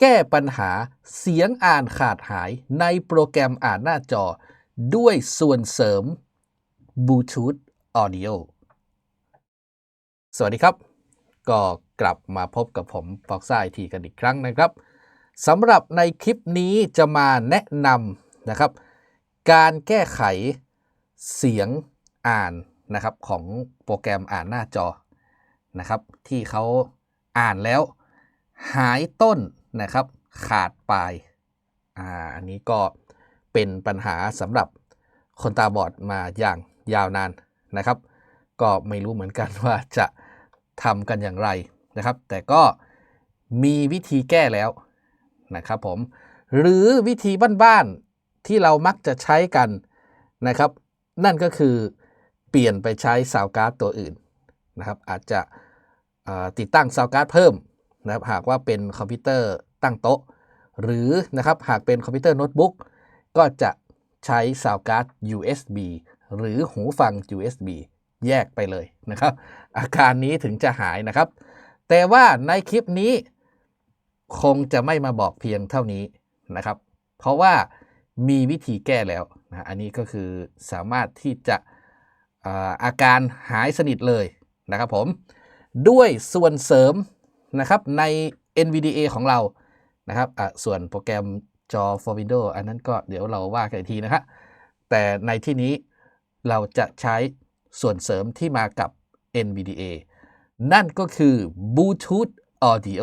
แก้ปัญหาเสียงอ่านขาดหายในโปรแกรมอ่านหน้าจอ ด้วยส่วนเสริม Bluetooth Audio สวัสดีครับ ก็กลับมาพบกับผมฟอกซ่าทีกันอีกครั้งนะครับสำหรับในคลิปนี้จะมาแนะนำนะครับ การแก้ไขเสียงอ่านนะครับของโปรแกรมอ่านหน้าจอนะครับ ที่เขาอ่านแล้ว หายต้น นะครับ ขาดปลายอ่าอันนี้ก็เป็นปัญหาสำหรับคนตาบอดมาอย่างยาวนานนะครับ ก็ไม่รู้เหมือนกันว่าจะทำกันอย่างไรนะครับ แต่ก็มีวิธีแก้แล้วนะครับผมหรือวิธีบ้านๆที่เรามักจะใช้กันนะครับ นั่นก็คือเปลี่ยนไปใช้ซาวการ์ดตัวอื่นนะครับ อาจจะติดตั้งซาวการ์ดเพิ่ม นะครับหากว่าเป็นคอมพิวเตอร์ตั้งโต๊ะ หรือนะครับหากเป็นคอมพิวเตอร์โน้ตบุ๊กก็จะใช้ซาวการ์ด USB หรือหูฟัง USB แยกไปเลยนะครับ อาการนี้ถึงจะหายนะครับ แต่ว่าในคลิปนี้คงจะไม่มาบอกเพียงเท่านี้นะครับ เพราะว่ามีวิธีแก้แล้วนะอันนี้ก็คือสามารถที่จะอาอาการหายสนิทเลยนะครับผม ด้วยส่วนเสริม นะครับใน NVDA ของเรานะครับส่วนโปรแกรมจอ for Windows อันนั้นก็เดี๋ยวเราว่ากันอีกทีนะครับแต่ในที่นี้เราจะใช้ส่วนเสริมที่มากับ NVDA นั่นก็คือ Bluetooth Audio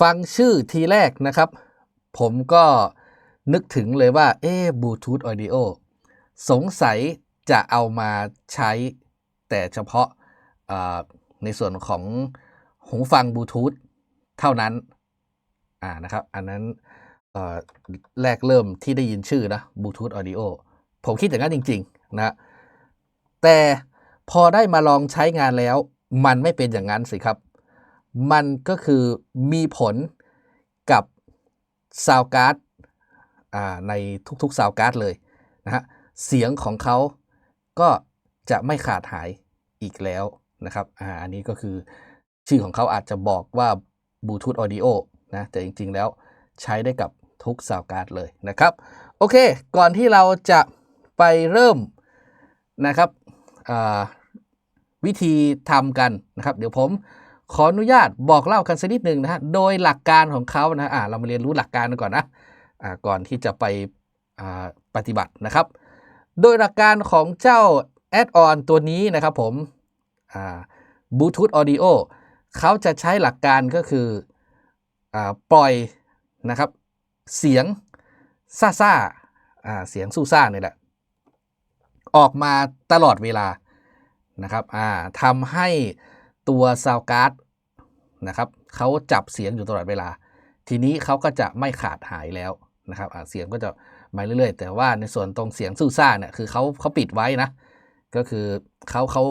ฟังชื่อทีแรกนะครับ ผมก็นึกถึงเลยว่า เอ๊ะ Bluetooth Audio สงสัยจะเอามาใช้แต่เฉพาะ ในส่วนของหูฟังบลูทูธเท่านั้นอ่านะครับ อันนั้นแรกเริ่มที่ได้ยินชื่อนะบลูทูธออดิโอผมคิดอย่างนั้นจริง ๆ นะ แต่พอได้มาลองใช้งานแล้ว มันไม่เป็นอย่างนั้นสิครับ มันก็คือมีผลกับซาวการ์ดในทุกๆซาวการ์ดเลยนะฮะ เสียงของเขาก็จะไม่ขาดหายอีกแล้ว นะครับอ่าอันนี้ก็คือชื่อของเขาอาจจะบอกว่าบลูทูธออดิโอนะแต่จริงๆแล้วใช้ได้กับทุกซาวการ์ดเลยนะครับ โอเค ก่อนที่เราจะไปเริ่มนะครับวิธีทำกันนะครับ เดี๋ยวผมขออนุญาตบอกเล่ากันสักนิดหนึ่งนะฮะโดยหลักการของเขานะอ่าเรามาเรียนรู้หลักการกันก่อนนะอ่าก่อนที่จะไปปฏิบัตินะครับ โดยหลักการของเจ้าแอดออนตัวนี้นะครับผม บลูทูธออดิโอเขาจะใช้หลักการก็คืออปล่อยนะครับเสียงซ่าซ่าเสียงสู้ซ่านี่แหละ ออกมาตลอดเวลานะครับทำให้ตัวซาวการ์ดนะครับเขาจับเสียงอยู่ตลอดเวลา ทีนี้เขาก็จะไม่ขาดหายแล้วนะครับเสียงก็จะมาเรื่อยๆ แต่ว่าในส่วนตรงเสียงสู้ซ่าเนี่ยคือเขาเขาปิดไว้นะ ก็คือเขาเขา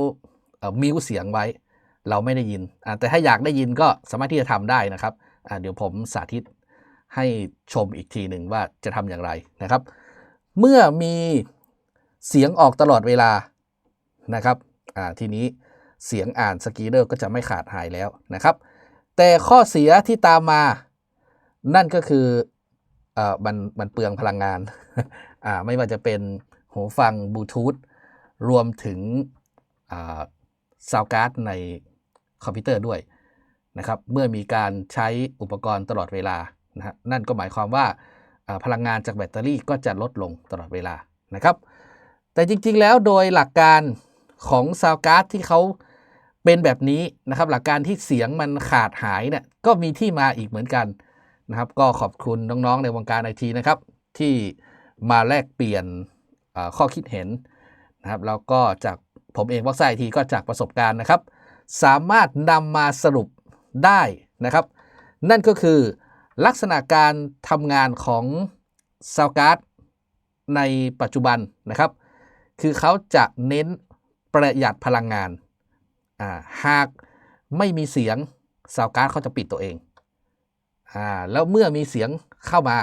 มิวเสียงไว้ เราไม่ได้ยิน แต่ถ้าอยากได้ยินก็สามารถที่จะทำได้นะครับ เดี๋ยวผมสาธิตให้ชมอีกทีหนึ่งว่าจะทำอย่างไรนะครับ เมื่อมีเสียงออกตลอดเวลานะครับทีนี้เสียงอ่านสกีเดอร์ก็จะไม่ขาดหายแล้วนะครับ แต่ข้อเสียที่ตามมา นั่นก็คืออมันมันเปลืองพลังงาน ไม่ว่าจะเป็นหูฟังบลูทูธรวมถึง ซาวการ์ดในคอมพิวเตอร์ด้วยนะครับเมื่อมีการใช้อุปกรณ์ตลอดเวลานะฮะนั่นก็หมายความว่าพลังงานจากแบตเตอรี่ก็จะลดลงตลอดเวลานะครับ แต่จริงๆแล้วโดยหลักการของซาวการ์ดที่เขาเป็นแบบนี้นะครับ หลักการที่เสียงมันขาดหายเนี่ยก็มีที่มาอีกเหมือนกันนะครับ ก็ขอบคุณน้องๆในวงการไอทีนะครับ ที่มาแลกเปลี่ยนข้อคิดเห็นนะครับแล้วก็จาก ผมเองวักไซทีก็จากประสบการณ์นะครับ สามารถนำมาสรุปได้นะครับ นั่นก็คือลักษณะการทำงานของซาวการ์ดในปัจจุบันนะครับ คือเขาจะเน้นประหยัดพลังงานาหากไม่มีเสียงซาวการ์ดเขาจะปิดตัวเองอแล้วเมื่อมีเสียงเข้ามา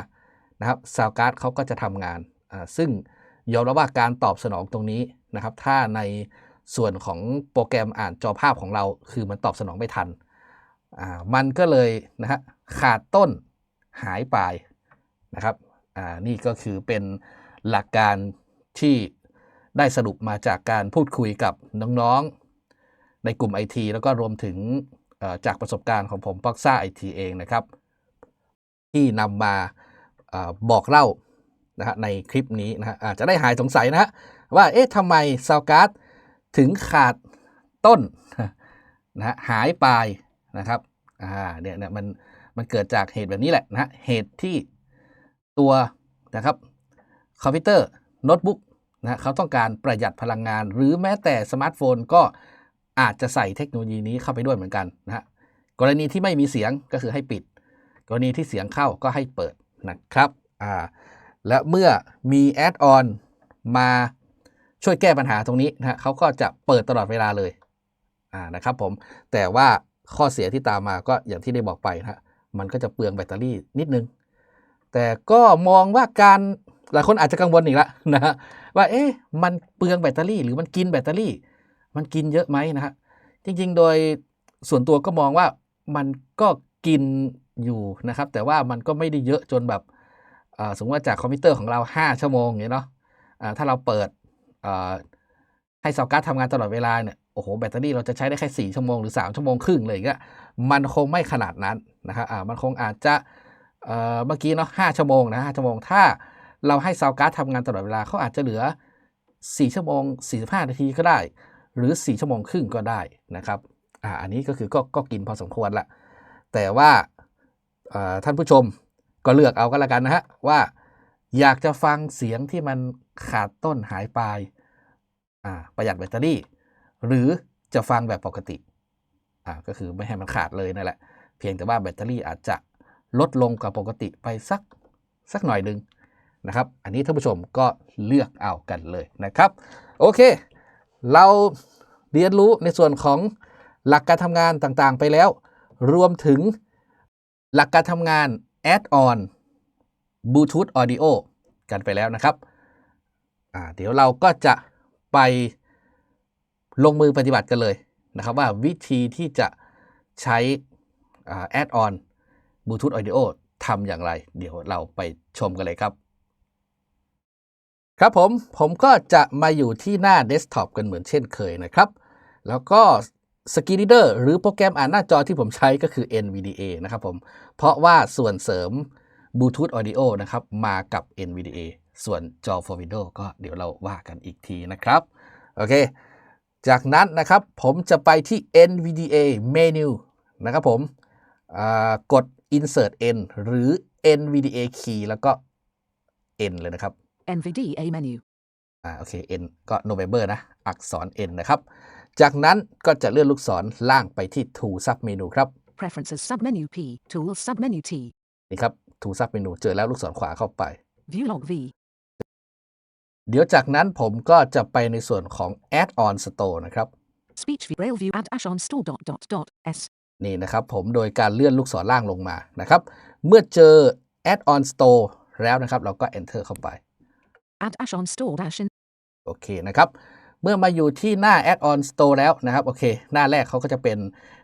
นะครับซาวการ์ดเขาก็จะทำงานาซึ่งยอมรับว่าการตอบสนองตรงนี้นะครับ ถ้าใน ส่วนของโปรแกรมอ่านจอภาพของเรา คือมันตอบสนองไม่ทัน อ่า มันก็เลยนะฮะขาดต้นหายปลายนะครับ อ่า นี่ก็คือเป็นหลักการที่ได้สรุปมาจากการพูดคุยกับน้องๆ ในกลุ่ม IT แล้วก็รวมถึงจากประสบการณ์ของผมพ็อกซ่าไอทีเองนะครับ ที่นำมาอบอกเล่านะฮะในคลิปนี้นะฮะอาจจะได้หายสงสัยนะฮะว่าเอ๊ะทำไมซาวการ์ด ถึงขาดต้นนะฮะหายปลายนะครับอ่าเนี่ยเนี่ยมันมันเกิดจากเหตุแบบนี้แหละนะฮะเหตุที่ตัวนะครับคอมพิวเตอร์โน้ตบุ๊กนะฮะเขาต้องการประหยัดพลังงาน หรือแม้แต่สมาร์ทโฟนก็อาจจะใส่เทคโนโลยีนี้เข้าไปด้วยเหมือนกันนะฮะกรณีที่ไม่มีเสียงก็คือให้ปิด กรณีที่เสียงเข้าก็ให้เปิดนะครับอ่าและเมื่อมีแอดออนมา ช่วยแก้ปัญหาตรงนี้นะเขาก็จะเปิดตลอดเวลาเลยอ่านะครับผมแต่ว่าข้อเสียที่ตามมาก็อย่างที่ได้บอกไปนะมันก็จะเปลืองแบตเตอรี่นิดนึง แต่ก็มองว่าการหลายคนอาจจะกังวลอีกแล้วนะว่าเอ๊ะมันเปลืองแบตเตอรี่ หรือมันกินแบตเตอรี่ มันกินเยอะไหมนะฮะจริงๆ โดยส่วนตัวก็มองว่ามันก็กินอยู่นะครับ แต่ว่ามันก็ไม่ได้เยอะจนแบบสมมติว่าจากคอมพิวเตอร์ของเรา 5 ชั่วโมงอย่างเนาะถ้าเราเปิด ให้เซาวการ์ดทำงานตลอดเวลาเนี่ยโอ้โหแบตเตอรี่เราจะใช้ได้แค่ 4 ชั่วโมงหรือ 3 ชั่วโมงครึ่งเลยอย่างเงี้ยมันคงไม่ขนาดนั้นนะครับอ่ามันคงอาจจะเมื่อกี้เนาะ5ชั่วโมงนะ5ชั่วโมง ถ้าเราให้เซาวการ์ดทำงานตลอดเวลาเขาอาจจะเหลือ 4 ชั่วโมง 45 นาทีก็ได้ หรือ 4 ชั่วโมงครึ่งก็ได้นะครับอ่าอันนี้ก็คือก็ก็กินพอสมควรละแต่ว่าท่านผู้ชมก็เลือกเอาก็แล้วกันนะฮะว่าอยากจะฟังเสียงที่มันขาดต้นหายปลาย ประหยัดแบตเตอรี่ หรือจะฟังแบบปกติก็คือไม่ให้มันขาดเลยนั่นแหละ เพียงแต่ว่าแบตเตอรี่อาจจะลดลงกว่าปกติไปสักสักหน่อยหนึ่งนะครับ อันนี้ท่านผู้ชมก็เลือกเอากันเลยนะครับ โอเค เราเรียนรู้ในส่วนของหลักการทำงานต่างๆ ไปแล้ว รวมถึงหลักการทำงาน Add-on Bluetooth Audio กันไปแล้วนะครับ เดี๋ยวเราก็จะ ไปลงมือปฏิบัติกันเลยนะครับว่าวิธีที่จะใช้แอ่า Add-on Bluetooth Audio ทำอย่างไร เดี๋ยวเราไปชมกันเลยครับ ครับผมผมก็จะมาอยู่ที่หน้าเดสก์ท็อปกันเหมือนเช่นเคยนะครับ แล้วก็ Screen Reader หรือโปรแกรมอ่านหน้าจอที่ผมใช้ก็คือ NVDA นะครับผม เพราะว่าส่วนเสริม Bluetooth Audio นะครับ มากับ NVDA ส่วนจอ for Windows ก็เดี๋ยวเราว่ากันอีกทีนะครับ โอเค จากนั้นนะครับผมจะไปที่ NVDA Menu นะครับผมอ่ากด Insert N หรือ NVDA Key แล้วก็ N เลยนะครับ NVDA menu. อ่าโอเค N ก็ November นะ อักษร N นะครับ จากนั้นก็จะเลื่อนลูกศรล่างไปที่ Tool Sub Menu ครับ Preferences submenu P. Tools submenu T. นี่ครับ Tool Sub Menu เจอแล้วลูกศรขวาเข้าไป View log V. เดี๋ยวจากนั้นผมก็จะไปในส่วนของ Add-on Store นะครับ Speech view. Braille view. Add Ashon store dot dot dot S. นี่นะครับผมโดยการเลื่อนลูกศรล่างลงมานะครับ เมื่อเจอ Add-on Store แล้วนะครับ เราก็ Enter เข้าไป Add Ashon store dash in. โอเคนะครับ เมื่อมาอยู่ที่หน้า Add-on Store แล้วนะครับ โอเค หน้าแรกเขาก็จะเป็น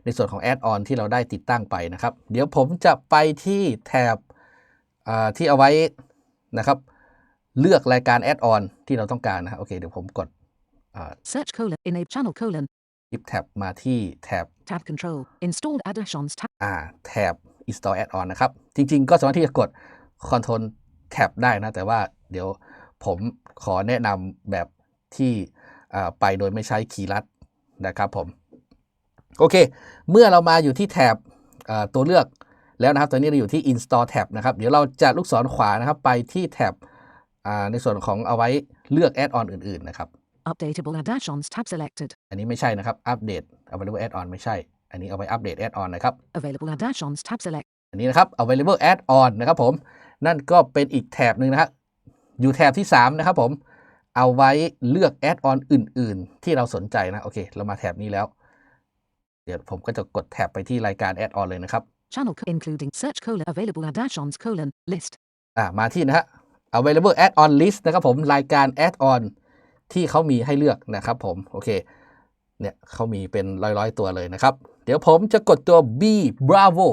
ในส่วนของ Add-on ที่เราได้ติดตั้งไปนะครับ เดี๋ยวผมจะไปที่แถบอ่าที่เอาไว้นะครับ เลือกรายการ Add-on ที่เราต้องการนะครับโอเค เดี๋ยวผมกดอ่า Search colon. Enable channel colon. หยิบแท็บมาที่แท็บ Tab control. Installed add Ashon's tab. อ่าแท็บ install add-on นะครับ จริง ๆ ก็สามารถที่จะกด control tab ได้นะ แต่ว่าเดี๋ยวผมขอแนะนำแบบที่อ่าไปโดยไม่ใช้คีย์ลัดนะครับผม โอเค เมื่อเรามาอยู่ที่แท็บอ่าตัวเลือกแล้วนะครับ ตอนนี้เราอยู่ที่ install tab นะครับ เดี๋ยวเราจะลูกศรขวานะครับ ไปที่แท็บอ่า ในส่วนของเอาไว้เลือก add-on อื่นๆนะครับ Updatable add Ashon's tab selected. อันนี้ไม่ใช่นะครับ อัปเดต available add-on ไม่ใช่ อันนี้เอาไว้อัปเดต add-on นะครับ Available add Ashon's tab select. อันนี้นะครับ available add-on นะครับผม นั่นก็เป็นอีกแถบหนึ่งนะครับ อยู่แถบที่ 3 นะครับผม เอาไว้เลือก add-on อื่น ๆ ที่เราสนใจนะ โอเค เรามาแถบนี้แล้ว เดี๋ยวผมก็จะกดแถบไปที่รายการ add-on เลยนะครับ Channel co- including search colon. Available add Ashon's colon. List. อ่า มาที่นะฮะ available add-on list นะครับผมรายการ add-on ที่เขามีให้เลือกนะครับผมโอเคเนี่ยเขามีเป็นร้อยๆตัวเลยนะครับ เดี๋ยวผมจะกดตัว B Bravo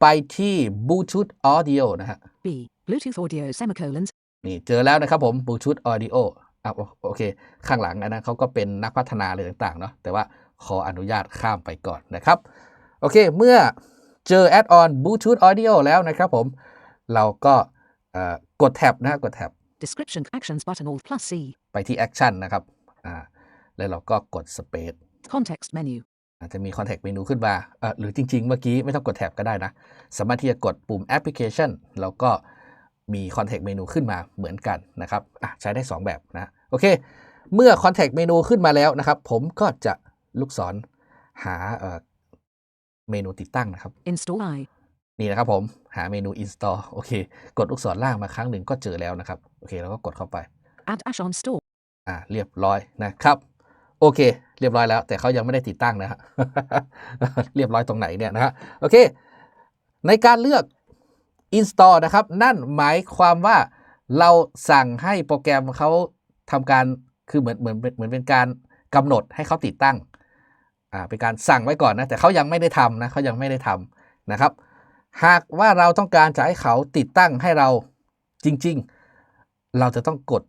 ไปที่ Bluetooth Audio นะฮะ B. Bluetooth audio semicolons. นี่เจอแล้วนะครับผม Bluetooth Audio อะโอโอเค ข้างหลังอันนั้นเขาก็เป็นนักพัฒนาอะไรต่างๆเนาะแต่ว่าขออนุญาตข้ามไปก่อนนะครับ โอเค เมื่อเจอ Add-on Bluetooth Audio แล้วนะครับผม เราก็เอ่อ กดแท็บนะฮะกดแท็บ Description actions button Alt plus C. ไปที่ Action นะครับอ่าแล้วเราก็กด Space Context menu. อาจจะมี Contact Menu ขึ้นมาเอ่อหรือจริง ๆ เมื่อกี้ไม่ต้องกดแท็บก็ได้นะ สามารถที่จะกดปุ่ม Application แล้วก็มี Contact Menu ขึ้นมาเหมือนกันนะครับอะใช้ได้ 2 แบบนะ โอเค เมื่อ Contact Menu ขึ้นมาแล้วนะครับ ผมก็จะลูกศรหาเอ่อเมนูติดตั้งนะครับ Install I. นี่นะครับผมหาเมนู Install โอเค กดลูกศรล่างมาครั้งหนึ่งก็เจอแล้วนะครับ โอเคเราก็กดเข้าไป Add Dash on store. อ่าเรียบร้อยนะครับ โอเค เรียบร้อยแล้ว แต่เขายังไม่ได้ติดตั้งนะฮะเรียบร้อยตรงไหนเนี่ยนะฮะโอเค ในการเลือก install นะครับ นั่นหมายความว่าเราสั่งให้โปรแกรมเขาทำการคือเหมือนเหมือนเหมือนเป็นการกำหนดให้เขาติดตั้งอ่าเป็นการสั่งไว้ก่อนนะแต่เขายังไม่ได้ทำนะเขายังไม่ได้ทำนะครับ หากว่าเราต้องการจะให้เขาติดตั้งให้เราจริง ๆ เราจะต้องกด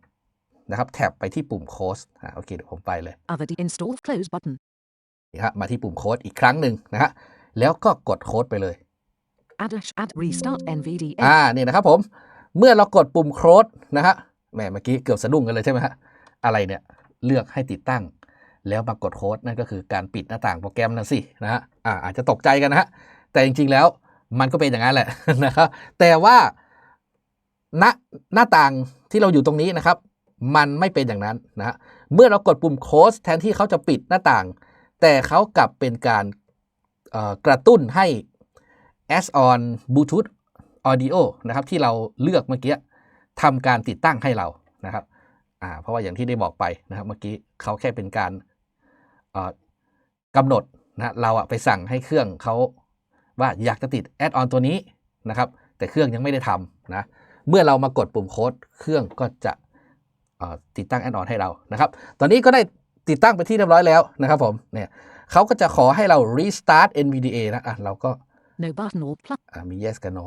นะครับแท็บไปที่ปุ่มโค้ดอ่าโอเคเดี๋ยวผมไปเลย Other D install close button. นี่ฮะมาที่ปุ่มโค้ดอีกครั้งหนึ่งนะฮะแล้วก็กดโค้ดไปเลย Add Dash add restart NVDA. อ่านี่นะครับผม เมื่อเรากดปุ่มโค้ดนะฮะแหมเมื่อกี้เกือบสะดุ้งกันเลยใช่ไหมฮะอะไรเนี่ยเลือกให้ติดตั้ง แล้วมากดโค้ดนั่นก็คือการปิดหน้าต่างโปรแกรมนั่นสินะฮะอ่าอาจจะตกใจกันนะฮะแต่จริงๆแล้ว มันก็เป็นอย่างนั้นแหละนะครับ แต่ว่าณหน้าต่างที่เราอยู่ตรงนี้นะครับ มันไม่เป็นอย่างนั้นนะเมื่อเรากดปุ่มโค้ดแทนที่เขาจะปิดหน้าต่าง แต่เขากลับเป็นการกระตุ้นให้ as on Bluetooth Audio นะครับที่เราเลือกเมื่อกี้ทำการติดตั้งให้เรานะครับเพราะว่าอย่างที่ได้บอกไปนะครับเมื่อกี้เขาแค่เป็นการกำหนดนะเราอะไปสั่งให้เครื่องเขา ว่าอยากจะติด add on ตัวนี้นะครับ แต่เครื่องยังไม่ได้ทำนะ เมื่อเรามากดปุ่มโค้ดเครื่องก็จะเอ่อติดตั้ง add on ให้เรานะครับ ตอนนี้ก็ได้ติดตั้งไปที่เรียบร้อยแล้วนะครับผม เนี่ยเขาก็จะขอให้เรา restart NVDA นะอะเราก็ No button Alt plus. อะมี yes กับ no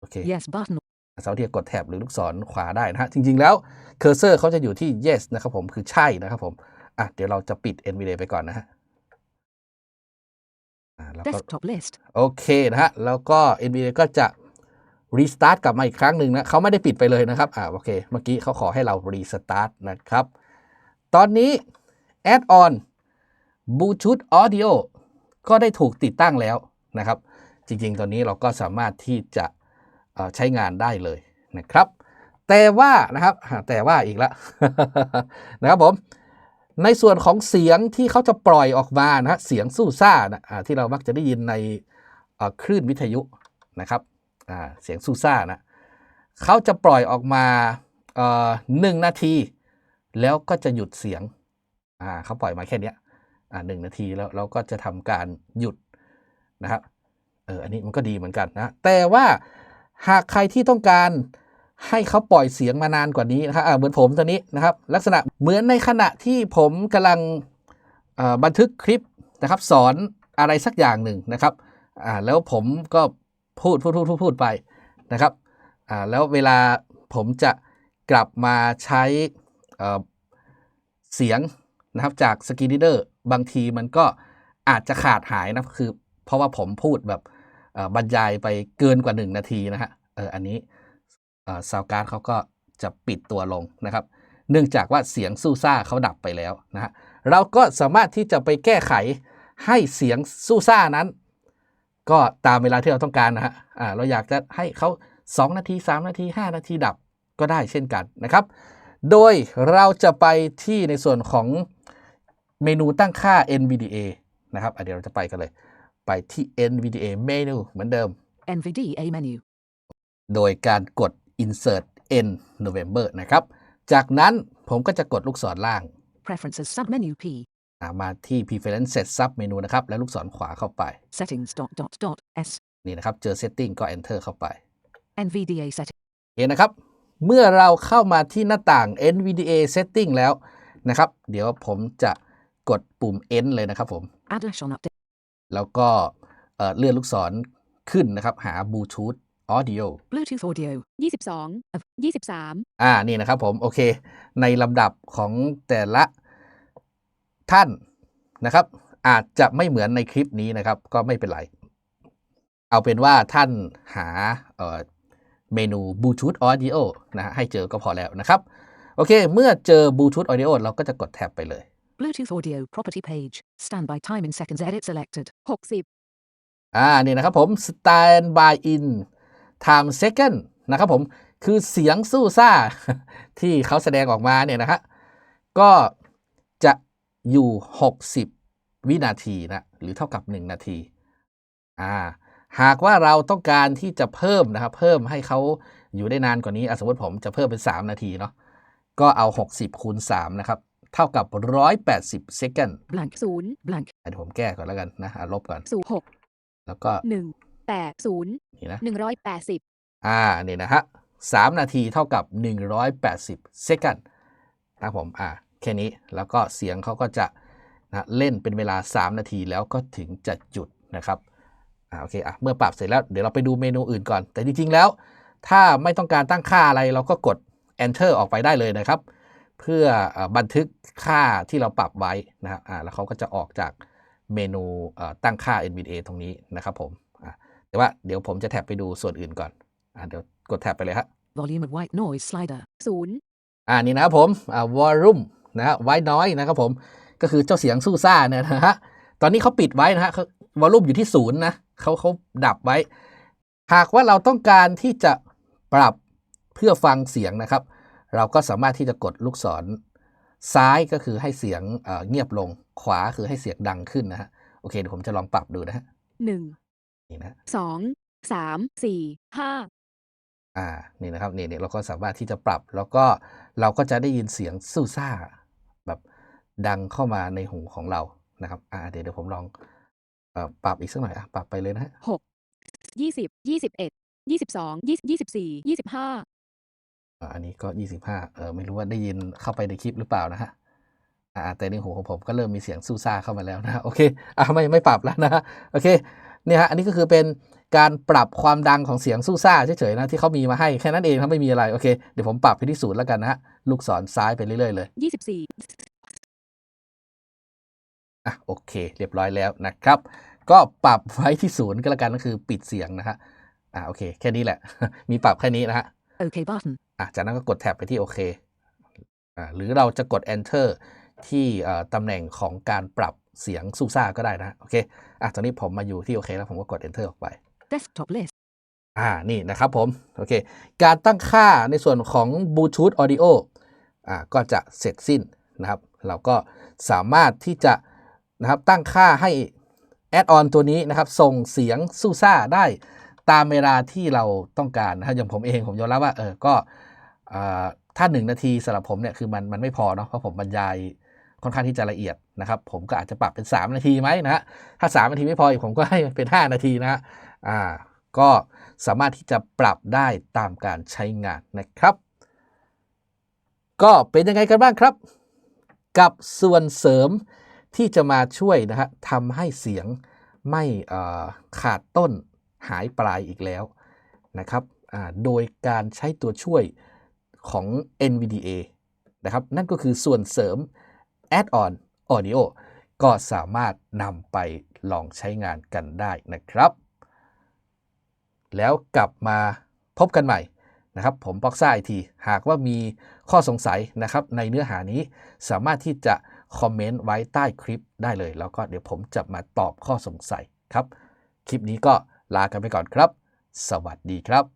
โอเค Yes button. สามารถที่จะกดแท็บหรือลูกศรขวาได้นะฮะ จริง ๆ แล้วเคอร์เซอร์เขาจะอยู่ที่ yes นะครับผม คือใช่นะครับผม อะ เดี๋ยวเราจะปิด NVDA ไปก่อนนะฮะอะแล้วก็ Desktop list. โอเคนะฮะ แล้วก็ NVDA ก็จะ restart กลับมาอีกครั้งหนึ่งนะเขาไม่ได้ปิดไปเลยนะครับ อ่าโอเค เมื่อกี้เขาขอให้เรา restart นะครับ ตอนนี้ add on Bluetooth Audio ก็ได้ถูกติดตั้งแล้วนะครับ จริงๆ ตอนนี้เราก็สามารถที่จะเอ่อใช้งานได้เลยนะครับ แต่ว่านะครับอ่าแต่ว่าอีกแล้วนะครับผม ในส่วนของเสียงที่เขาจะปล่อยออกมานะเสียงสู้ซ่านะที่เรามักจะได้ยินในคลื่นวิทยุนะครับเสียงสู้ซ่านะเขาจะปล่อยออกมาหนึ่งนาที แล้วก็จะหยุดเสียงเขาปล่อยมาแค่นี้หนึ่งนาทีแล้วเราก็จะทำการหยุดนะครับเอออันนี้มันก็ดีเหมือนกันนะแต่ว่าหากใครที่ต้องการ ให้เขาปล่อยเสียงมานานกว่านี้นะครับเหมือนผมตอนนี้นะครับ ลักษณะเหมือนในขณะที่ผมกำลังบันทึกคลิปนะครับ สอนอะไรสักอย่างหนึ่งนะครับแล้วผมก็พูดพูดพูดพูดพูดไปนะครับแล้วเวลาผมจะกลับมาใช้เสียงนะครับจากสก e น r เดอร์บางทีมันก็อาจจะขาดหายนะคือเพราะว่าผมพูดแบบบรรยายไปเกินกว่า 1 นาทีนะฮะเอออันนี้ ซาวการ์ดเขาก็จะปิดตัวลงนะครับ เนื่องจากว่าเสียงสู้ซ่าเขาดับไปแล้วนะฮะเราก็สามารถที่จะไปแก้ไขให้เสียงสู้ซ่านั้น ก็ตามเวลาที่เราต้องการนะฮะอ่าเราอยากจะให้เขา 2 นาที 3 นาที 5 นาทีดับก็ได้เช่นกันนะครับ โดยเราจะไปที่ในส่วนของเมนูตั้งค่า NVDA นะครับอะเดี๋ยวเราจะไปกันเลย ไปที่ NVDA เมนูเหมือนเดิม NVDA menu. โดยการกด insert n November นะครับ จากนั้นผมก็จะกดลูกศรล่าง Preferences submenu P. อ่ามาที่ preference set sub เมนูนะครับ แล้วลูกศรขวาเข้าไป Settings dot dot dot S. นี่นะครับ เจอ setting ก็ enter เข้าไป NVDA setting. เห็นนะครับ เมื่อเราเข้ามาที่หน้าต่าง NVDA setting แล้วนะครับ เดี๋ยวผมจะกดปุ่ม End เลยนะครับผม Add Dashon update. แล้วก็เอ่อเลื่อนลูกศรขึ้นนะครับ หา Bluetooth Audio Bluetooth audio. 22 23 อ่า นี่นะครับผม โอเค ในลำดับของแต่ละท่านนะครับ อาจจะไม่เหมือนในคลิปนี้นะครับ ก็ไม่เป็นไร เอาเป็นว่าท่านหาเอ่อเมนู Bluetooth Audio นะฮะให้เจอก็พอแล้วนะครับ โอเค เมื่อเจอ Bluetooth Audio เราก็จะกดแท็บไปเลย Bluetooth audio property page. Standby time in seconds edit selected. 60อ่า นี่นะครับผม stand by in time second นะครับผมคือเสียงสู้ซ่าที่เขาแสดงออกมาเนี่ยนะฮะก็จะอยู่ 60 วินาทีนะหรือเท่ากับ 1 นาทีอ่าหากว่าเราต้องการที่จะเพิ่มนะครับเพิ่มให้เขาอยู่ได้นานกว่านี้อะสมมติผมจะเพิ่มเป็น 3 นาทีเนาะก็เอา 60 คูณ 3 นะครับ เท่ากับ 180 second Blank. 0 Blank. อะเดี๋ยวผมแก้ก่อนแล้วกันนะอะลบก่อน 0 6 แล้วก็ 1 8 0นี่นะ180อ่านี่นะฮะสามนาทีเท่ากับ180เซกันนะครับผมอ่าแค่นี้แล้วก็เสียงเขาก็จะนะเล่นเป็นเวลา 3 นาทีแล้วก็ถึงจะหยุดนะครับอ่าโอเคอะเมื่อปรับเสร็จแล้วเดี๋ยวเราไปดูเมนูอื่นก่อน แต่จริง ๆ แล้ว ถ้าไม่ต้องการตั้งค่าอะไรเราก็กด enter ออกไปได้เลยนะครับ เพื่ออาบันทึกค่าที่เราปรับไว้นะครับอ่าแล้วเขาก็จะออกจากเมนูเอ่อตั้งค่า NVDA ตรงนี้นะครับผมอ่า แต่ว่าเดี๋ยวผมจะแท็บไปดูส่วนอื่นก่อนอ่าเดี๋ยวกดแท็บไปเลยฮะ Volume of white noise slider. 0อ่านี่นะครับผมอ่าวอลลุ่มนะฮะไว้น้อยนะครับผมก็คือเจ้าเสียงสู้ซ่าเนี่ยนะฮะตอนนี้เขาปิดไว้นะฮะวอลลุ่มอยู่ที่ศูนย์นะเขาเขาดับไว้ หากว่าเราต้องการที่จะปรับเพื่อฟังเสียงนะครับ เราก็สามารถที่จะกดลูกศร ซ้ายก็คือให้เสียงเอ่อเงียบลงขวาคือให้เสียงดังขึ้นนะฮะโอเคเดี๋ยวผมจะลองปรับดูนะฮะ1นี่ นะ2 3 4 5อ่านี่นะครับนี่นี่เราก็สามารถที่จะปรับ แล้วก็เราก็จะได้ยินเสียงสู้ซ่า แบบดังเข้ามาในหูของเรานะครับ อ่าเดี๋ยวเดี๋ยวผมลองเอ่อปรับอีกสักหน่อยอะปรับไปเลยนะฮะ6 20 21 22 20 24 25อ่าอันนี้ก็25เออไม่รู้ว่าได้ยินเข้าไปในคลิปหรือเปล่านะฮะอ่าแต่ในหูของผมก็เริ่มมีเสียงสู้ซ่าเข้ามาแล้วนะฮะโอเคอ่าไม่ไม่ปรับแล้วนะฮะโอเค เนี่ยฮะอันนี้ก็คือเป็นการปรับความดังของเสียงสู้ซ่าเฉยๆนะที่เขามีมาให้แค่นั้นเองครับไม่มีอะไรโอเคเดี๋ยวผมปรับไปที่ศูนย์แล้วกันนะฮะลูกศรซ้ายไปเรื่อยๆเลย24อะโอเค เรียบร้อยแล้วนะครับ ก็ปรับไว้ที่ศูนย์ก็แล้วกันก็คือปิดเสียงนะฮะอะโอเค แค่นี้แหละ มีปรับแค่นี้นะฮะ OK button. อะจากนั้นก็กดแท็บไปที่โอเคอ่าหรือเราจะกด enter ที่เอ่อตำแหน่งของการปรับ เสียงซูซ่าก็ได้นะฮะโอเคอะตอนนี้ผมมาอยู่ที่โอเคแล้วผมก็กด enter ออกไป Desktop list. อ่านี่นะครับผมโอเคการตั้งค่าในส่วนของ Bluetooth Audio อ่าก็จะเสร็จสิ้นนะครับ เราก็สามารถที่จะนะครับตั้งค่าให้แอดออนตัวนี้นะครับ ส่งเสียงซูซ่าได้ตามเวลาที่เราต้องการนะครับอย่างผมเองผมยอมรับว่าเออก็อ่าถ้าหนึ่งนาทีสำหรับผมเนี่ยคือมันมันไม่พอเนาะเพราะผมบรรยาย ค่อนข้างที่จะละเอียดนะครับ ผมก็อาจจะปรับเป็น 3 นาทีไหมนะฮะถ้า 3 นาทีไม่พออีกผมก็ให้เป็น 5 นาทีนะฮะอ่าก็สามารถที่จะปรับได้ตามการใช้งานนะครับ ก็เป็นยังไงกันบ้างครับ กับส่วนเสริมที่จะมาช่วยนะฮะทำให้เสียงไม่ขาดต้นหายปลายอีกแล้วนะครับอ่าโดยการใช้ตัวช่วยของ NVDA นะครับ นั่นก็คือส่วนเสริม Add-on Audio ก็สามารถนำไปลองใช้งานกันได้นะครับ แล้วกลับมาพบกันใหม่นะครับ ผมป็อกซ่าไอทีหากว่ามีข้อสงสัยนะครับ ในเนื้อหานี้สามารถที่จะคอมเมนต์ไว้ใต้คลิปได้เลย แล้วก็เดี๋ยวผมจะมาตอบข้อสงสัยครับ คลิปนี้ก็ลากันไปก่อนครับ สวัสดีครับ